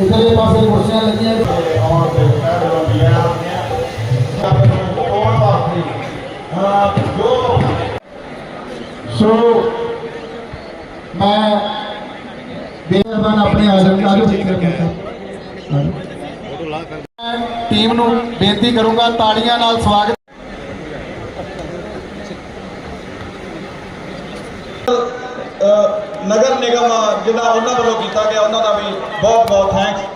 ਇਧਰਲੇ ਪਾਸੇ ਕੁਰਸੀਆਂ ਲੱਗੀਆਂ। ਨੇ। ਔਰ ਤੇ ਕਹਿ ਦਿੰਦੀਆਂ ਆਪਣੇ ਕੋਲ ਵਾਸਤੇ ਹਾਂ ਜੋ ਸੋ ਮੈਂ ਬੇਰਬਾਨ ਆਪਣੇ ਆਜਮ ਆਜੋ ਟੀਮ ਨੂੰ ਬੇਨਤੀ ਕਰੂੰਗਾ ਤਾੜੀਆਂ ਨਾਲ ਸਵਾਗਤ। ਅ, ਨਗਰ ਨਿਗਮ ਜਿਹੜਾ ਉਹਨਾਂ ਵੱਲੋਂ ਕੀਤਾ ਗਿਆ ਉਹਨਾਂ ਦਾ ਵੀ ਬਹੁਤ ਬਹੁਤ ਥੈਂਕਸ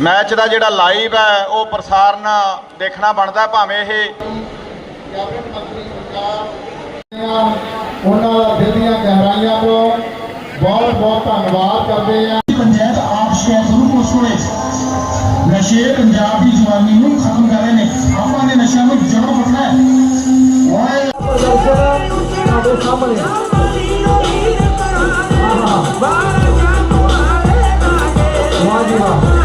ਮੈਚ ਦਾ ਜਿਹੜਾ ਲਾਈਵ ਹੈ ਉਹ ਪ੍ਰਸਾਰਣ ਦੇਖਣਾ ਬਣਦਾ ਭਾਵੇਂ ਇਹ ਉਹਨਾਂ ਦਾ ਦਿਲ ਦੀਆਂ ਗਹਿਰਾਈਆਂ ਤੋਂ ਬਹੁਤ ਬਹੁਤ ਧੰਨਵਾਦ ਕਰਦੇ ਆ ਪੰਚਾਇਤ ਆਪ ਸ਼ਹਿਰ ਜ਼ਰੂਰ ਪਹੁੰਚੋਏ ਨਸ਼ੇ ਪੰਜਾਬ ਦੀ ਜਵਾਨੀ ਨੂੰ ਖਤਮ ਕਰ ਰਹੇ ਨੇ। ਆਪਾਂ ਨੇ ਨਸ਼ਿਆਂ ਨੂੰ ਜੜੋਂ ਪੁੱਟਣਾ ਹੈ। লোকেরা তাদের সামনে বাহ বাহ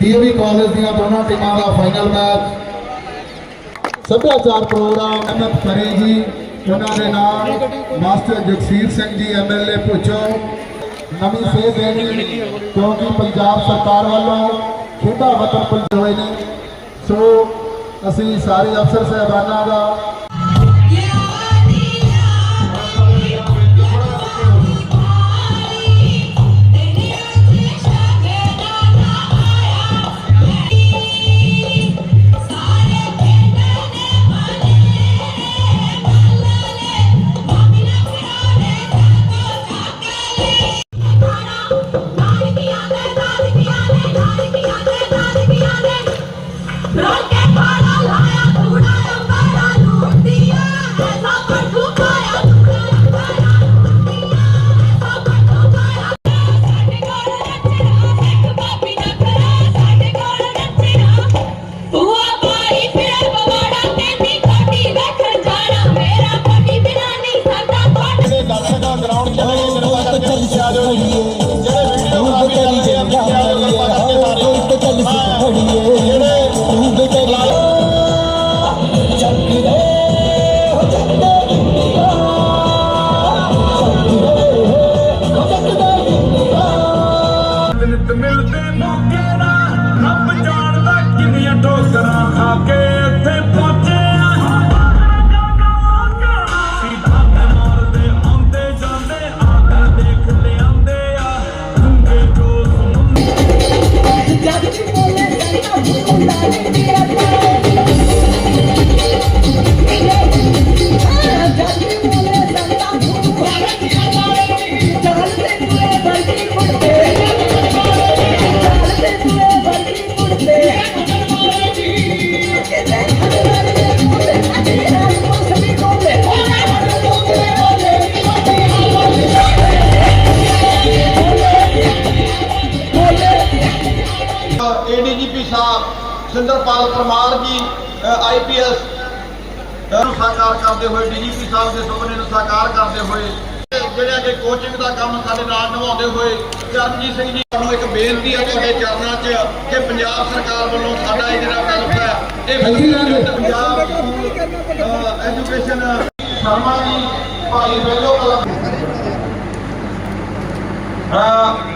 ਡੀਏਵੀ ਕਾਲਜ ਦੀਆਂ ਦੋਨਾਂ ਟੀਮਾਂ ਦਾ ਫਾਈਨਲ ਮੈਚ। ਸੱਭਿਆਚਾਰ ਪ੍ਰੋਗਰਾਮ ਅਹਿਮਦ ਫਰੀ ਜੀ, ਉਹਨਾਂ ਦੇ ਨਾਲ ਮਾਸਟਰ ਜਗਸੀਰ ਸਿੰਘ ਜੀ ਐਮਐਲਏ ਪੁੱਛੋ ਨਵੀਂ ਸੇਧ ਦੇਣੀ, ਕਿਉਂਕਿ ਪੰਜਾਬ ਸਰਕਾਰ ਵੱਲੋਂ ਖੇਡਾਂ ਵਤਨ ਪੁੱਜੇ ਹੋਏ ਨੇ। ਸੋ ਅਸੀਂ ਸਾਰੇ ਅਫਸਰ ਸਹਿਬਾਨਾਂ ਦਾ ਪਾਸ ਨੂੰ ਸਾਕਾਰ ਕਰਦੇ ਹੋਏ ਡੀਜੀਪੀ ਸਾਹਿਬ ਦੇ ਸੁਪਨੇ ਨੂੰ ਸਾਕਾਰ ਕਰਦੇ ਹੋਏ ਜਿਹੜਾ ਕਿ ਕੋਚਿੰਗ ਦਾ ਕੰਮ ਸਾਡੇ ਨਾਲ ਨਿਭਾਉਂਦੇ ਹੋਏ ਚਰਨਜੀਤ ਸਿੰਘ ਜੀ ਤੁਹਾਨੂੰ ਇੱਕ ਬੇਨਤੀ ਹੈ ਤੁਹਾਡੇ ਚਰਨਾਂ 'ਚ ਕਿ ਪੰਜਾਬ ਸਰਕਾਰ ਵੱਲੋਂ ਸਾਡਾ ਇਹ ਜਿਹੜਾ ਕੰਮ ਹੈ ਇਹ। ਪੰਜਾਬ ਐਜੂਕੇਸ਼ਨ ਸ਼ਰਮਾ ਜੀ ਭਾਈ ਵੇਲੋ ਕਲਾ ਅਹ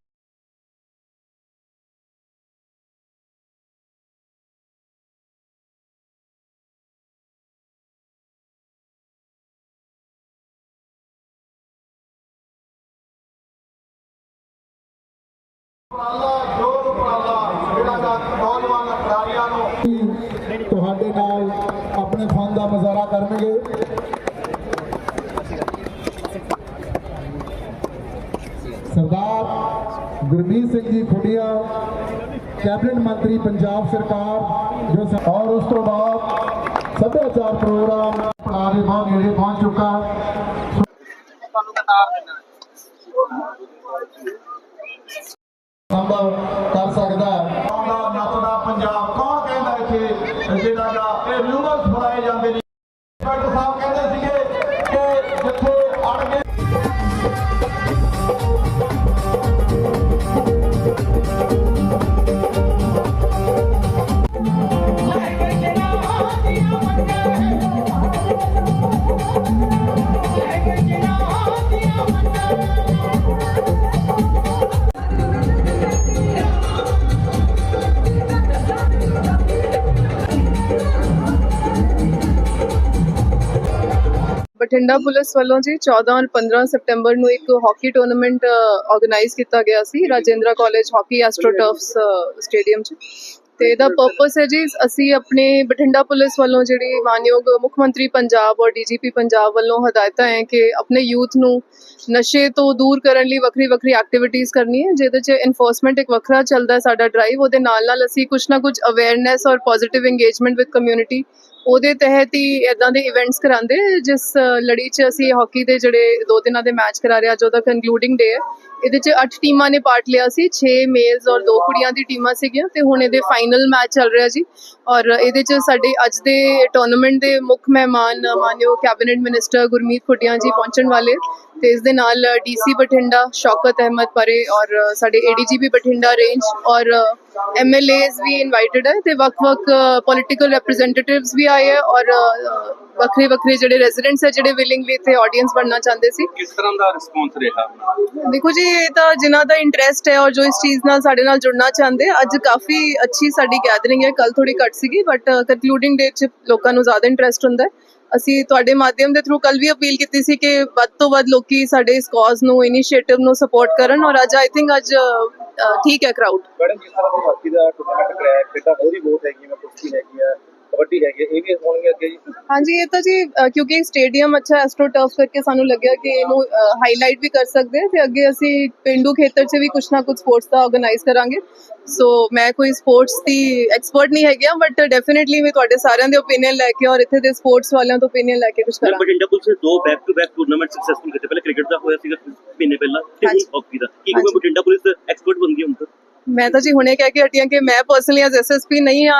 ਤੁਹਾਡੇ ਨਾਲ ਆਪਣੇ ਫਨ ਦਾ ਮੁਜ਼ਾਹਰਾ ਕਰਨਗੇ। ਸਰਦਾਰ ਗੁਰਮੀਤ ਸਿੰਘ ਜੀ ਖੁੱਡੀਆਂ, ਕੈਬਨਿਟ ਮੰਤਰੀ ਪੰਜਾਬ ਸਰਕਾਰ, ਜੋ ਸ- ਔਰ ਉਸ ਤੋਂ ਬਾਅਦ ਸੱਭਿਆਚਾਰ ਪ੍ਰੋਗਰਾਮ ਪੜਾ ਦੇ ਬਹੁਤ ਨੇੜੇ ਪਹੁੰਚ ਚੁੱਕਾ। ਸੰਭਵ ਕਰ ਸਕਦਾ ਬਠਿੰਡਾ ਪੁਲਿਸ ਵੱਲੋਂ ਜੀ 14 ਔਰ 15 ਸਤੰਬਰ ਨੂੰ ਇੱਕ ਹਾਕੀ ਟੂਰਨਾਮੈਂਟ ਆਰਗੇਨਾਈਜ਼ ਕੀਤਾ ਗਿਆ ਸੀ, Rajendra college hockey astroturfs stadium 'ਚ। ਤੇ ਇਹਦਾ ਪਰਪਸ ਹੈ ਜੀ, ਅਸੀਂ ਆਪਣੇ ਬਠਿੰਡਾ ਪੁਲਿਸ ਵੱਲੋਂ ਜਿਹੜੀ ਮਾਨਯੋਗ ਮੁੱਖ ਮੰਤਰੀ ਪੰਜਾਬ ਔਰ ਡੀਜੀਪੀ ਪੰਜਾਬ ਵੱਲੋਂ ਹਦਾਇਤਾਂ ਹੈ ਕਿ ਆਪਣੇ ਯੂਥ ਨੂੰ ਨਸ਼ੇ ਤੋਂ ਦੂਰ ਕਰਨ ਲਈ ਵੱਖਰੀ ਵੱਖਰੀ ਐਕਟੀਵਿਟੀਜ਼ ਕਰਨੀ ਹੈ, ਜਿਹਦੇ 'ਚ ਇਨਫੋਰਸਮੈਂਟ ਇੱਕ ਵੱਖਰਾ ਚੱਲਦਾ ਹੈ ਸਾਡਾ ਡਰਾਈਵ ਉਹਦੇ ਨਾਲ ਨਾਲ ਅਸੀਂ ਕੁਝ ਨਾ ਕੁਝ ਅਵੇਅਰਨੈਸ ਔਰ ਪੋਜ਼ਿਟਿਵ ਇੰਗੇਜਮੈਂਟ ਵਿਦ ਕਮਿਊਨਿਟੀ ਉਹਦੇ ਤਹਿਤ ਹੀ ਇਦਾਂ ਦੇ ਇਵੈਂਟਸ ਕਰਾਉਂਦੇ, ਜਿਸ ਲੜੀ 'ਚ ਅਸੀਂ ਹਾਕੀ ਦੇ ਜਿਹੜੇ ਦੋ ਦਿਨਾਂ ਦੇ ਮੈਚ ਕਰਾ ਰਹੇ ਅੱਜ ਉਹਦਾ ਕਨਕਲੂਡਿੰਗ ਡੇ ਹੈ, ਇਹਦੇ 'ਚ 8 ਟੀਮਾਂ ਨੇ ਪਾਰਟ ਲਿਆ ਸੀ 6 ਮੇਲਸ ਔਰ 2 ਕੁੜੀਆਂ ਦੀ ਟੀਮਾਂ ਸੀਗੀਆਂ, ਤੇ ਹੁਣ ਇਹਦੇ ਫਾਈਨਲ ਮੈਚ ਚੱਲ ਰਿਹਾ ਜੀ, ਔਰ ਇਹਦੇ 'ਚ ਸਾਡੇ ਅੱਜ ਦੇ ਟੂਰਨਾਮੈਂਟ ਦੇ ਮੁੱਖ ਮਹਿਮਾਨ, ਮਾਨਯੋਗ ਕੈਬਨਿਟ ਮਿਨਿਸਟਰ ਗੁਰਮੀਤ ਖੁੱਡੀਆਂ ਜੀ ਪਹੁੰਚਣ ਵਾਲੇ ਤੇ ਇਸ ਦੇ ਨਾਲ ਡੀਸੀ ਬਠਿੰਡਾ ਸ਼ੌਕਤ ਅਹਿਮਦ ਪਰੇ ਔਰ ਸਾਡੇ ਏਡੀਜੀਪੀ ਬਠਿੰਡਾ ਰੇਂਜ ਔਰ ਐਮਐਲਏਜ਼ ਵੀ ਇਨਵਾਈਟਡ ਹੈ ਤੇ ਵੱਖ-ਵੱਖ ਪੋਲਿਟੀਕਲ ਰਿਪਰੈਜ਼ੈਂਟੇਟਿਵਸ ਵੀ ਆਏ ਹੈ ਔਰ ਵੱਖਰੇ ਵੱਖਰੇ ਜਿਹੜੇ ਰੈਜ਼ੀਡੈਂਟਸ ਹੈ ਜਿਹੜੇ ਵਿਲਿੰਗਲੀ ਇੱਥੇ ਆਡੀਅנס ਬਣਨਾ ਚਾਹੁੰਦੇ ਸੀ। ਕਿਸ ਤਰ੍ਹਾਂ ਦਾ ਰਿਸਪੌਂਸ ਰਿਹਾ? ਦੇਖੋ ਜੀ ਇਹ ਤਾਂ ਜਿਨ੍ਹਾਂ ਦਾ ਇੰਟਰਸਟ ਹੈ ਔਰ ਜੋ ਇਸ ਚੀਜ਼ ਨਾਲ ਸਾਡੇ ਨਾਲ ਜੁੜਨਾ ਚਾਹੁੰਦੇ ਅੱਜ ਕਾਫੀ ਅੱਛੀ ਸਾਡੀ ਗੈਦਰਿੰਗ ਹੈ ਕੱਲ ਥੋੜੀ ਘੱਟ ਸੀਗੀ ਬਟ ਕੰਕਲੂਡਿੰਗ ਡੇ 'ਚ ਲੋਕਾਂ ਨੂੰ ਜ਼ਿਆਦਾ ਇੰਟਰਸਟ ਹੁੰਦਾ ਹੈ। ਅਸੀਂ ਤੁਹਾਡੇ ਮਾਧਿਅਮ ਦੇ ਥਰੂ ਕੱਲ ਵੀ ਅਪੀਲ ਕੀਤੀ ਸੀ ਕਿ ਵੱਧ ਤੋਂ ਵੱਧ ਲੋਕੀ ਸਾਡੇ ਇਸ ਕਾਜ਼ ਨੂੰ ਇਨੀਸ਼ੀਏਟਿਵ ਨੂੰ ਸਪੋਰਟ ਕਰਨ ਔਰ ਅੱਜ ਆਈ ਥਿੰਕ ਅੱਜ ਠੀਕ ਹੈ ਕਰਾਊਡ ਮੈਡਮ, ਜਿਸ ਤਰ੍ਹਾਂ ਦੀ ਹਾਕੀ ਦਾ ਟੂਰਨਾਮੈਂਟ ਕਰਾਇਆ ਖੇਡਾਂ ਹੋਰ ਵੀ ਬਹੁਤ ਹੈਗੀਆਂ ਕੁਸ਼ਤੀ ਹੈਗੀ ਆ। ਕਬੱਡੀ ਹੈਗੀ ਆ, ਇਹ ਵੀ ਹੋਣਗੇ ਅੱਗੇ ਜੀ? ਹਾਂਜੀ ਇਹ ਤਾਂ ਜੀ ਅ, ਕਿਉਂਕਿ ਸਟੇਡੀਅਮ ਅੱਛਾ ਐਸਟ੍ਰੋ ਟਰਫ ਕਰਕੇ ਸਾਨੂੰ ਲੱਗਿਆ ਕਿ ਇਹਨੂੰ ਹਾਈਲਾਈਟ ਵੀ ਕਰ ਸਕਦੇ ਹਾਂ ਤੇ ਅੱਗੇ ਅਸੀਂ ਪਿੰਡੂ ਖੇਤਰ 'ਚ ਵੀ ਕੁਝ ਨਾ ਕੁਝ ਸਪੋਰਟਸ ਦਾ ਆਰਗੇਨਾਈਜ਼ ਕਰਾਂਗੇ। ਸੋ ਮੈਂ ਕੋਈ ਸਪੋਰਟਸ ਦੀ ਐਕਸਪਰਟ ਨਹੀਂ ਹੈਗੀ ਬਟ ਡੈਫੀਨਿਟਲੀ ਮੈਂ ਤੁਹਾਡੇ ਸਾਰਿਆਂ ਦੇ ਓਪੀਨੀਅਨ ਲੈ ਕੇ ਔਰ ਇੱਥੇ ਦੇ ਸਪੋਰਟਸ ਵਾਲਿਆਂ ਤੋਂ ਓਪੀਨੀਅਨ ਲੈ ਕੇ ਕੁਝ ਮੈਂ ਕਰਾਂਗੇ। ਬਠਿੰਡਾ ਪੁਲਿਸ ਨੇ ਦੋ back to back tournament successful ਕੀਤੇ। ਪਹਿਲੇ ਕ੍ਰਿਕਟ ਦਾ ਹੋਇਆ ਸੀਗਾ ਮਹੀਨੇ ਪਹਿਲਾਂ ਤੇ ਹੁਣ ਹਾਂਜੀ। ਹਾਕੀ ਦਾ। ਕੀ ਹਾਂਜੀ। ਕੋਈ ਬਠਿੰਡਾ ਪੁਲਿਸ ਐਕਸਪਰਟ ਬਣ ਗਈ ਹੁਣ ਤਾਂ। ਮੈਂ ਤਾਂ ਜੀ ਹੁਣੇ ਕਹਿ ਕੇ ਹਟੀ ਹਾਂ ਕਿ ਮੈਂ ਪਰਸਨਲੀ ਐਜ਼ ਐਸਐਸਪੀ ਨਹੀਂ ਆ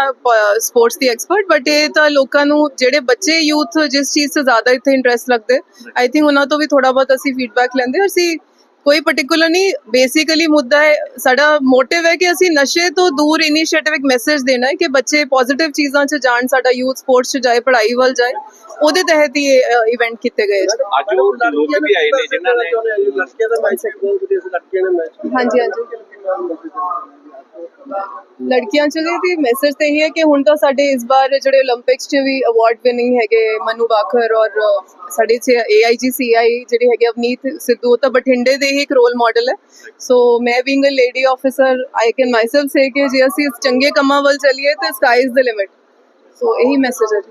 ਸਪੋਰਟਸ ਦੀ ਐਕਸਪਰਟ ਬਟ ਇਹ ਤਾਂ ਲੋਕਾਂ ਨੂੰ ਜਿਹੜੇ ਬੱਚੇ ਯੂਥ ਜਿਸ ਚੀਜ਼ 'ਚ ਜ਼ਿਆਦਾ ਇੱਥੇ ਇੰਟਰਸਟ ਲੱਗਦੇ ਆਈ ਥਿੰਕ ਉਹਨਾਂ ਤੋਂ ਵੀ ਥੋੜਾ ਬਹੁਤ ਅਸੀਂ ਫੀਡਬੈਕ ਲੈਂਦੇ ਅਸੀਂ ਕੋਈ ਪਾਰਟਿਕੂਲਰ ਨਹੀਂ ਬੇਸਿਕਲੀ ਮੁੱਦਾ ਹੈ ਸਾਡਾ ਮੋਟਿਵ ਹੈ ਕਿ ਅਸੀਂ ਨਸ਼ੇ ਤੋਂ ਦੂਰ ਇਨੀਸ਼ੀਏਟਿਵ ਇੱਕ ਮੈਸੇਜ ਦੇਣਾ ਹੈ ਕਿ ਬੱਚੇ ਪੋਜ਼ਿਟਿਵ ਚੀਜ਼ਾਂ 'ਚ ਜਾਣ ਸਾਡਾ ਯੂਥ ਸਪੋਰਟਸ 'ਚ ਜਾਏ ਪੜ੍ਹਾਈ ਵੱਲ ਜਾਏ। ਉਹਦੇ ਤਹਿਤ ਹੀ ਇਹ ਇਵੈਂਟ ਕੀਤੇ ਗਏ ਜੀ ਅੱਜ ਉਹ ਲੋਕ ਵੀ ਆਏ ਨੇ ਜਿਨ੍ਹਾਂ ਨੇ ਲੜਕੀਆਂ ਦਾ ਮੈਚ ਲੜਕੀਆਂ ਨੇ ਮੈਚ ਹਾਂਜੀ ਹਾਂਜੀ। ਲੜਕੀਆਂ ਚ ਦੀ ਮੈਸੇਜ ਤੇ ਹੈ ਕਿ ਹੁਣ ਤਾਂ ਸਾਡੇ ਇਸ ਵਾਰ ਜਿਹੜੇ 올림픽ਸ ਚ ਵੀ ਅਵਾਰਡ ਵਿਨਿੰਗ ਹੈਗੇ ਮਨੂ ਬਾਖਰ ਔਰ ਸਾਡੇ ਚ AIGCI ਜਿਹੜੇ ਹੈਗੇ ਅਵਨੀਤ ਸਿੱਧੂ ਤਾਂ ਬਠਿੰਡੇ ਦੇ ਹੀ ਇੱਕ ਰੋਲ ਮਾਡਲ ਹੈ। ਸੋ ਮੈਂ being a lady officer I can myself say ਕਿ ਜੇ ਅਸੀਂ ਚੰਗੇ ਕੰਮਾਂ ਵੱਲ ਚੱਲੀਏ ਤੇ sky is the limit so ਇਹੀ ਮੈਸੇਜ ਹੈ